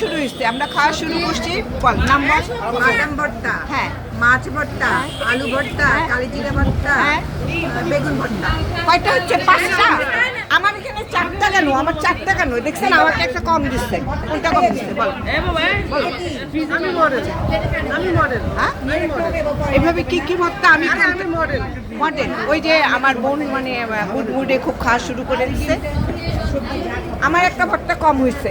শুরু হয়েছে। আমরা খাওয়া শুরু করছি। বল নাম্বার বাদাম ভর্তা হ্যাঁ। মাছ ভর্তা আলু ভর্তা হ্যাঁ। কালি ভর্তা হ্যাঁ। বেগুন ভর্তা। কয়টা হচ্ছে? পাঁচটা? আমার এখানে চারটা কেন? আমার চারটা কেন? দেখছেন আমাকে একটা কম দিচ্ছে। কোনটা কম দিচ্ছে বল। আমি মডেল আমি মডেল হ্যাঁ? এভাবে কি কি ভর্তা? আমি আমি মডেল মডেল ওই যে আমার বোন মানে মুড মুডে খুব খাওয়া শুরু করে দিচ্ছে। আমার একটা ভর্তা কম হয়েছে।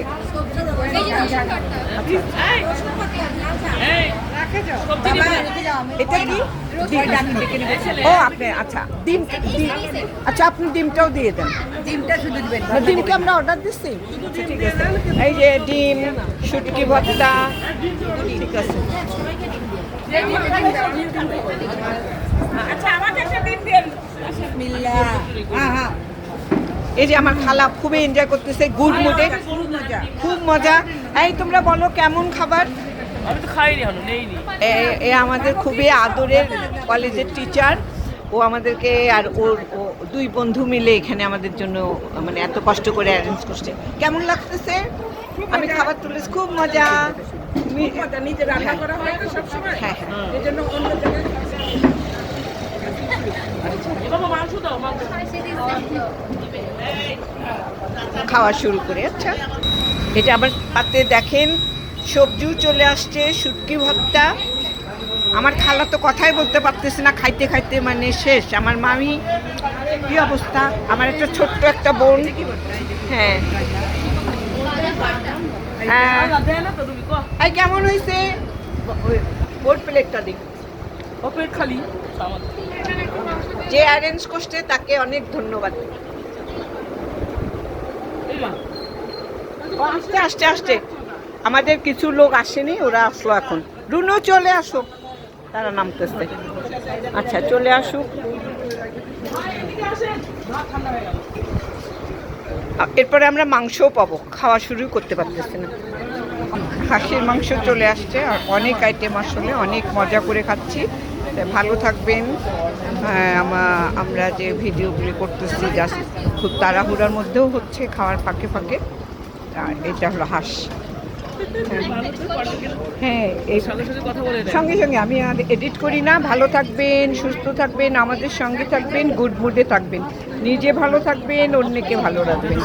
এটা কি ও আপনি আচ্ছা ডিম আচ্ছা আপনি ডিমটাও দিয়ে দেন ডিমটা শুধু দিবেন না, আমরা অর্ডার দিচ্ছি আচ্ছা, ঠিক আছে এই যে ডিম শুটকি ভর্তা ঠিক আছে বিসমিল্লাহ হ্যাঁ হ্যাঁ এই যে আমার খালা খুবই এনজয় করতেছে গুড মুডে খুব মজা। এই তোমরা বলো কেমন খাবার? আমি তো খাইনি এখনও নেইনি। এ- এ আমাদের খুবই আদরের কলেজের টিচার ও আমাদেরকে আর ওর ও দুই বন্ধু মিলে এখানে আমাদের জন্য মানে এত কষ্ট করে অ্যারেঞ্জ করছে। কেমন লাগতেছে? আমি খাবার তুলেছি খুব মজা। নিজে রান্না করা হয় তো সবসময়। হ্যাঁ হ্যাঁ। অন্য জায়গায় মাংস দাও মাংস। খাওয়া শুরু করে আচ্ছা। এটা আবার পাতে দেখেন সবজিও চলে আসছে শুটকি ভর্তা। আমার খালা তো কথাই বলতে পারতেছে না খাইতে খাইতে মানে শেষ। আমার মামি কি অবস্থা? আমার একটা ছোট্ট একটা বোন। হ্যাঁ। হ্যাঁ। কেমন হয়েছে ওর প্লেটটা দিক ও পেট খালি। যে অ্যারেঞ্জ করছে তাকে অনেক ধন্যবাদ। আস্তে আস্তে আস্তে আমাদের কিছু লোক আসেনি, ওরা আসলো এখন। রুনু, চলে আসো। তারা নামতেছে। আচ্ছা চলে আসুক এরপরে আমরা মাংসও পাবো। খাওয়া শুরু করতে পারতেছি না। খাসির মাংস চলে আসছে, আর অনেক আইটেম আসলে, অনেক মজা করে খাচ্ছি। ভালো থাকবেন। হ্যাঁ, আমা- আমরা যে ভিডিওগুলি করতেছি জাস্ট খুব তাড়াহুড়ার মধ্যেও হচ্ছে খাওয়ার ফাঁকে ফাঁকে। এটা হলো হাঁস। হ্যাঁ এই সঙ্গে সঙ্গে আমি আর এডিট করি না। ভালো থাকবেন সুস্থ থাকবেন আমাদের সঙ্গে থাকবেন গুড মুডে থাকবেন। নিজে ভালো থাকবেন অন্যকে ভালো রাখবেন।